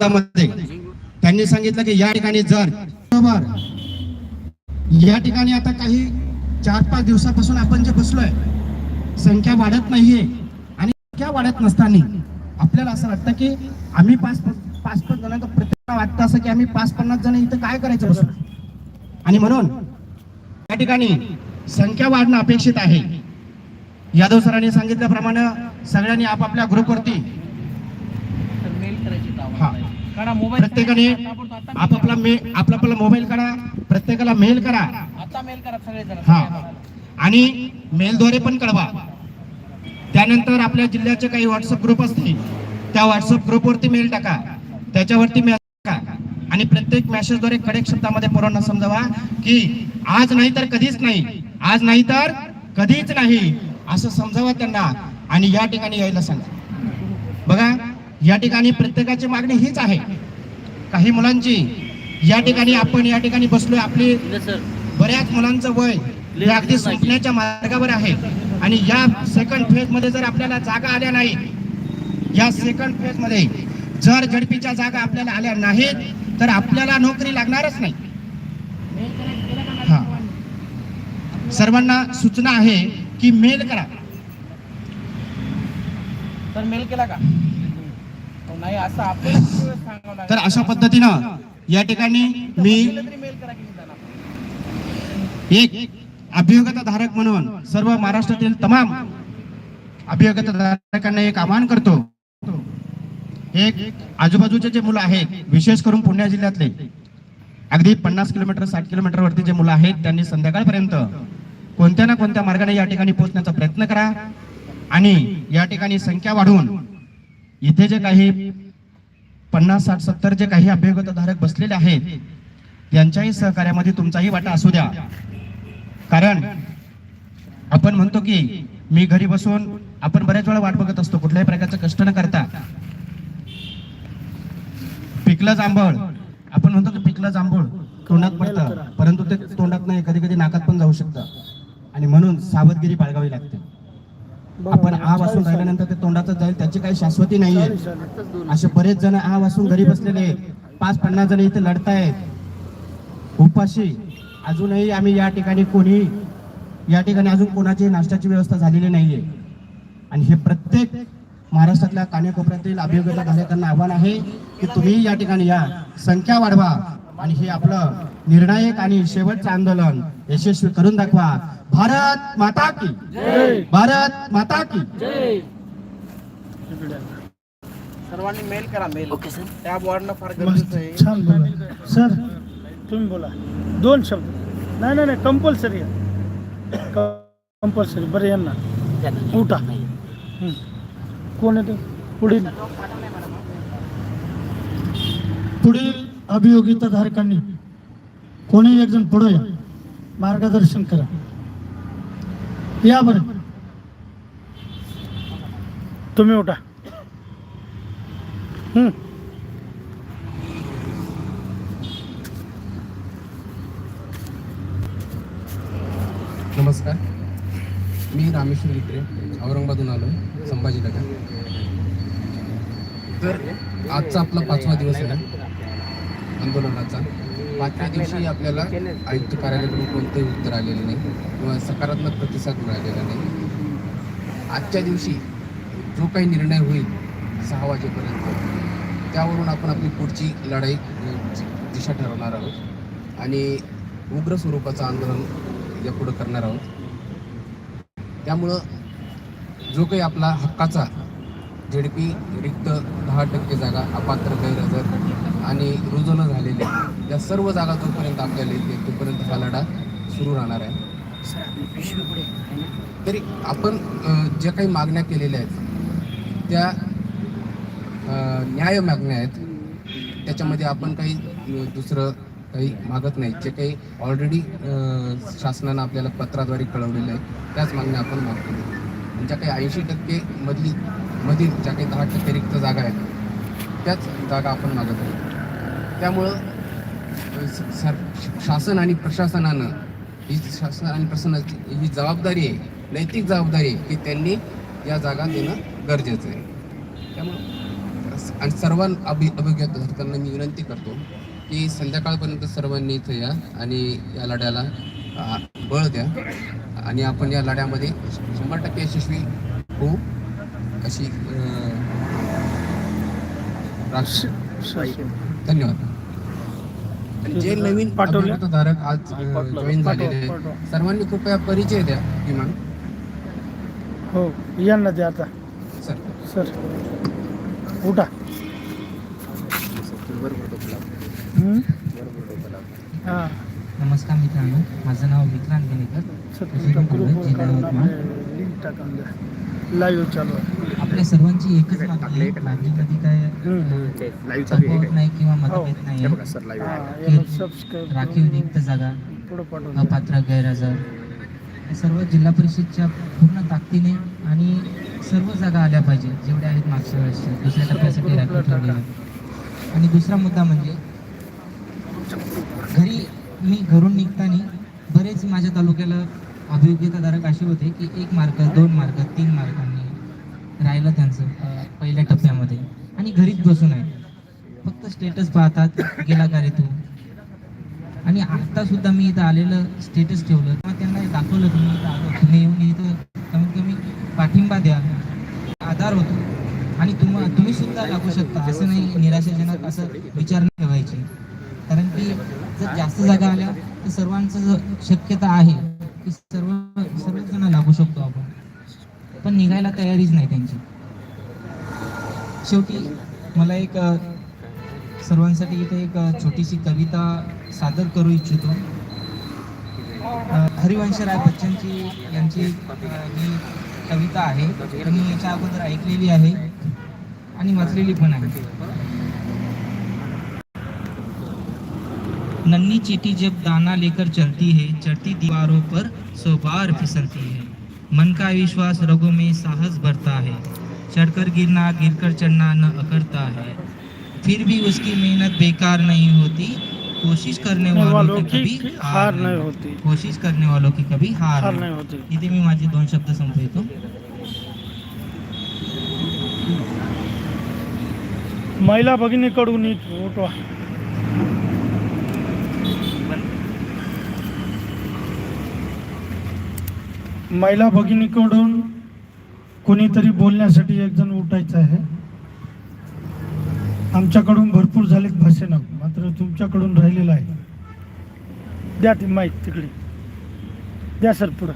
त्यांनी सांगितलं की या ठिकाणी जर बरोबर या ठिकाणी आता काही चार पाच दिवसापासून आपण जे बसलोय संख्या वाढत नाहीये आणि संख्या वाढत नसताना आपल्याला असं वाटतं की आम्ही पाच पाच पाच जणांचं प्रत्येकाला वाटतं असं की आम्ही पाच पन्नास जण इथं काय करायचं बसून आणि म्हणून या ठिकाणी संख्या वाढणं अपेक्षित आहे. यादव सरांनी सांगितल्याप्रमाणे सगळ्यांनी आपापल्या ग्रुपवरती हा. प्रत्येकाने आपापला मे आपापला मोबाईल करा प्रत्येकाला मेल करा. आता मेल करा सगळेजण हा. आणि मेलद्वारे पण कळवा. त्यानंतर आपल्या जिल्ह्याचे काही व्हॉट्सअप ग्रुप असतील त्या व्हॉट्सअप ग्रुपवरती मेल टाका. त्याच्यावरती मेल टाका. आणि प्रत्येक मेसेजद्वारे कडक शब्दामध्ये पोरांना समजावा की आज नाही तर कधीच नाही. आज नाही तर कधीच नाही. असं समजावा त्यांना आणि या ठिकाणी यायला सांगा. बघा या ठिकाणी प्रत्येकाची मागणी हीच आहे. काही मुलांची या ठिकाणी आपण या ठिकाणी बसलोय आपली बऱ्याच मुलांचं वय हे अगदी संपण्याच्या मार्गावर आहे. आणि या सेकंड फेजमध्ये जर आपल्याला जागा आल्या नाही या सेकंड फेजमध्ये जर झडपीच्या जागा आपल्याला आल्या नाहीत तर आपल्याला नोकरी लागणारच नाही. हा. सर्वांना सूचना आहे की मेल करा. तर मेल केला का? नाही असं लागेल? तर अशा पद्धतीनं या ठिकाणी मी. एक अभियोगता धारक म्हणून सर्व महाराष्ट्रातील तमाम अभियोगता धारकांना एक आवाहन करतो एक आजूबाजूचे जे मुलं आहेत विशेष करून पुणे जिल्ह्यातले अगदी पन्नास किलोमीटर साठ किलोमीटर वरती जे मुलं आहेत त्यांनी संध्याकाळपर्यंत कोणत्या ना कोणत्या मार्गाने या ठिकाणी पोहोचण्याचा प्रयत्न करा आणि या ठिकाणी संख्या वाढवून इथे जे काही पन्नास साठ सत्तर जे काही अभियोगता धारक बसलेले आहेत यांच्याही सहकार्यामध्ये तुमचाही वाटा असू द्या. कारण आपण म्हणतो की मी घरी बसून आपण बऱ्याच वेळा वाट बघत असतो कुठल्याही प्रकारचं कष्ट न करता. पिकलं जांभळ आपण म्हणतो की पिकलं जांभूळ तोंडात पडतं परंतु ते तोंडात नाही कधी कधी नाकात पण जाऊ शकतं. आणि म्हणून सावधगिरी बाळगावी लागते. आपण आ वासून राहिल्यानंतर ते तोंडातच जाईल त्याची काही शाश्वती नाहीये. असे बरेच जण आ वासून घरी बसलेले. पाच पन्नास जण इथे लढतायत. उपाशी अजूनही आम्ही या ठिकाणी कोणी या ठिकाणी अजून कोणाची नाश्त्याची व्यवस्था झालेली नाहीये. आणि हे प्रत्येक महाराष्ट्रातल्या कानेकोपऱ्यातील अभियोगता धारकांना आव्हान आहे की तुम्ही या ठिकाणी या. संख्या वाढवा. आणि हे आपलं निर्णायक आणि शेवटचं आंदोलन. यशस्वी करून दाखवा. भारत माता की. भारत माता की. सर्वांनी मेल करा मेल. Okay sir. त्या वॉर्डनं फार गरजेचं आहे. छान बोला. सर. तुम्ही बोला. दोन शब्द. नाही नाही नाही. Compulsory compulsory. बरं यांना. उठा. हं. कोण आहे ते? पुढील. पुढील अभियोगिता धारकांनी कोणी एक जण पुढे या. मार्गदर्शन करा. या बरं. तुम्ही उठा. नमस्कार. मी रामेश्वर विक्रे औरंगाबादून आलो संभाजीनगर. तर आजचा आपला पाचवा दिवस आहे ना? आंदोलनाचा. पाचव्या दिवशी आपल्याला आयुक्त कार्यालयाकडून कोणतंही उत्तर आलेलं नाही किंवा सकारात्मक प्रतिसाद मिळालेला नाही. आजच्या दिवशी जो काही निर्णय होईल सहा वाजेपर्यंत त्यावरून आपण आपली पुढची लढाई दिशा ठरवणार आहोत आणि उग्र स्वरूपाचं आंदोलन यापुढं करणार आहोत. त्यामुळं जो काही आपला हक्काचा झेडपी रिक्त दहा टक्के जागा अपात्र गैरहजर आणि रुजू झालेली झालेले या सर्व जागा जोपर्यंत आपल्याला येते तोपर्यंत हा लढा सुरू राहणार आहे. तरी आपण ज्या काही मागण्या केलेल्या आहेत त्या न्याय मागण्या आहेत त्याच्यामध्ये आपण काही दुसरं काही मागत नाही. जे काही ऑलरेडी शासनानं आपल्याला पत्राद्वारे कळवलेलं आहे त्याच मागण्या आपण मागतो. ज्या काही ऐंशी टक्के मधली मधील ज्या काही दहा टक्के रिक्त जागा आहेत त्याच जागा आपण मागत आहोत. त्यामुळं शासन आणि प्रशासनानं ही शासन आणि प्रशासनाची ही जबाबदारी आहे नैतिक जबाबदारी आहे की त्यांनी या जागा देणं गरजेचं आहे. त्यामुळं आणि सर्व अभि अभिज्ञ धारकांना मी विनंती करतो की संध्याकाळपर्यंत सर्वांनी इथे या आणि या लढ्याला बळ द्या आणि आपण या लढ्यामध्ये शंभर टक्के यशस्वी होऊ अशी राष्ट्र धन्यवाद. आणि जे नवीन पाठवलं? धारक आज जॉईन झालेले. सर्वांनी कृपया परिचय द्या किमान हो यांना द्या आता. सर. सर उठा. हम्म? हा. नमस्कार मित्रांनो माझं नाव विक्रांत जिल्हा यवतमाळ. द्या. लाईव्ह चालू आहे आपल्या सर्वांची एकच मागणी मागणीमध्ये काय. सपोर्ट नाही किंवा हो. मतभेद नाही. हा, राखीव रिक्त जागा. अपात्र गैरहजर. सर्व जिल्हा परिषदच्या पूर्ण ताकदीने आणि सर्व जागा आल्या पाहिजे जेवढ्या आहेत मागच्या वेळेसच्या. दुसऱ्या टप्प्यासाठी राखीव ठेवलेल्या आणि दुसरा मुद्दा म्हणजे घरी मी घरून निघताना बरेच माझ्या तालुक्याला अभियोग्यताधारक असे होते की एक मार्क दोन मार्क तीन मार्कांनी राहिलं त्यांचं पहिल्या टप्प्यामध्ये. आणि घरीच बसून आहे. फक्त स्टेटस पाहतात गेला का रे तू? आणि आता सुद्धा मी इथं आलेलं स्टेटस ठेवलं. तेव्हा त्यांना दाखवलं तुम्ही इथं आलो. तुम्ही येऊन इथं कमीत कमी पाठिंबा द्या. आधार होतो. आणि तुम तुम्ही सुद्धा लागू शकता. असं नाही निराशाजनक असं विचार नाही ठेवायचे. कारण की जर जास्त जागा आल्या तर सर्वांचं शक्यता आहे की सर्व सर्वच जण लागू शकतो आपण. पण निघायला तयारीच नाही त्यांची. शेवटी मला एक सर्वांसाठी इथे एक छोटीशी कविता सादर करू इच्छितो. हरिवंश राय बच्चनची यांची ही कविता आहे. तर मी याच्या अगोदर ऐकलेली आहे आणि वाचलेली पण आहे. नन्ही चीटी जब दाना लेकर चलती है चढ़ती दीवारों पर सौ बार फिसलती है. मन का विश्वास रगों में साहस भरता है। चढ़कर गिरना गिरकर चढ़ना न अकड़ता है। फिर भी उसकी मेहनत बेकार नहीं होती। कोशिश करने वालों की कभी हार नहीं होती। कोशिश करने वालों की कभी हार नहीं होती। इथे मी माझे दोन शब्द संपवतो महिला भगिनीकडून एक उठवा महिला भगिनीकडून कोणीतरी बोलण्यासाठी एक जण उठायचं आहे. आमच्याकडून भरपूर झालेत भाषणं मात्र तुमच्याकडून राहिलेलं आहे. द्या ती माहीत तिकडे. द्या सर पुढं.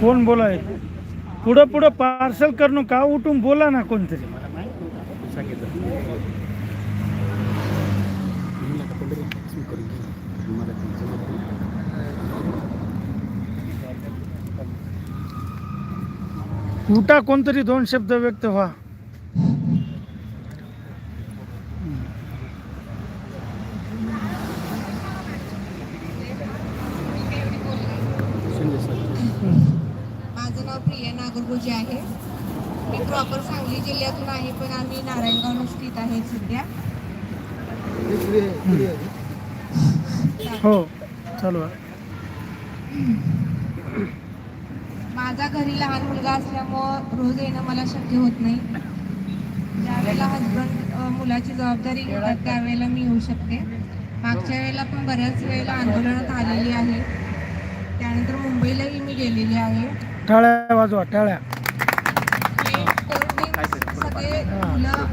कोण बोलाय? पुढं पुढं पार्सल करणं का उठून बोला ना कोणतरी. उठा कोणतरी दोन शब्द व्यक्त व्हा. माझं नाव प्रिया नागरगोजे आहे. मी प्रॉपर सांगली जिल्ह्यातून आहे पण आम्ही नारायणगावला स्थित आहे सध्या. हो चालू आहे. माझा घरी लहान मुलगा असल्यामुळं रोज येणं मला शक्य होत नाही. ज्यावेळेला हजबंड मुलाची जबाबदारी घेतात त्यावेळेला मी येऊ शकते. मागच्या वेळेला पण बऱ्याच वेळेला आंदोलनात आलेली आहे. त्यानंतर मुंबईलाही मी गेलेली आहे. टाळ्या वाजवा टाळ्या. हे करून सगळे मुलं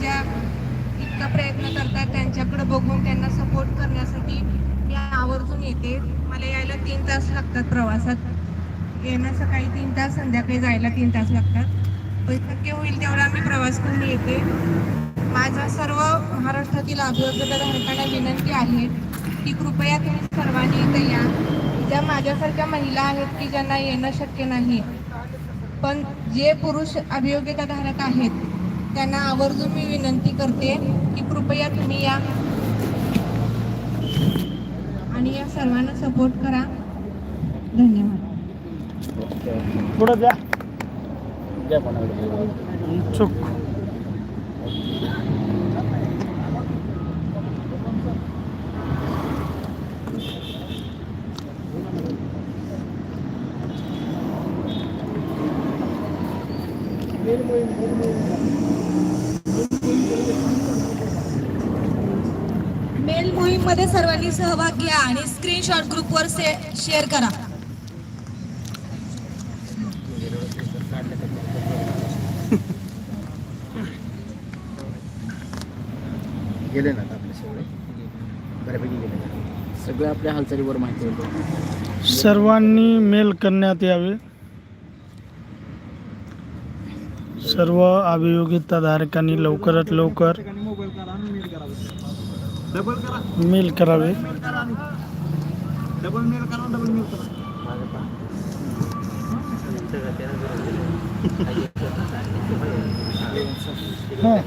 ज्या इतका प्रयत्न करतात त्यांच्याकडे बघून त्यांना सपोर्ट करण्यासाठी मी आवर्जून येते. मला यायला तीन तास लागतात प्रवासात. येणं सकाळी तीन तास संध्याकाळी जायला तीन तास लागतात. पण शक्य होईल तेवढा मी प्रवास करून येते. माझा सर्व महाराष्ट्रातील अभियोग्यताधारकांना विनंती आहे की कृपया तुम्ही सर्वांनी इथे या. ज्या माझ्यासारख्या महिला आहेत की ज्यांना येणं शक्य नाही पण जे पुरुष अभियोग्यताधारक आहेत त्यांना आवर्जून मी विनंती करते की कृपया तुम्ही या. आणि या सर्वांना सपोर्ट करा. धन्यवाद. पुढं द्या चुक. मेल मोहीममध्ये सर्वांनी सहभाग घ्या आणि स्क्रीनशॉट ग्रुपवर शेअर करा. गेले ना आपले सगळे? बऱ्यापैकी गेले ना. सगळ्या आपल्या हालचालीवर माहिती होतं. सर्वांनी मेल करण्यात यावे. सर्व अभियोगिताधारकांनी लवकरात लवकर मेल करावे. हां.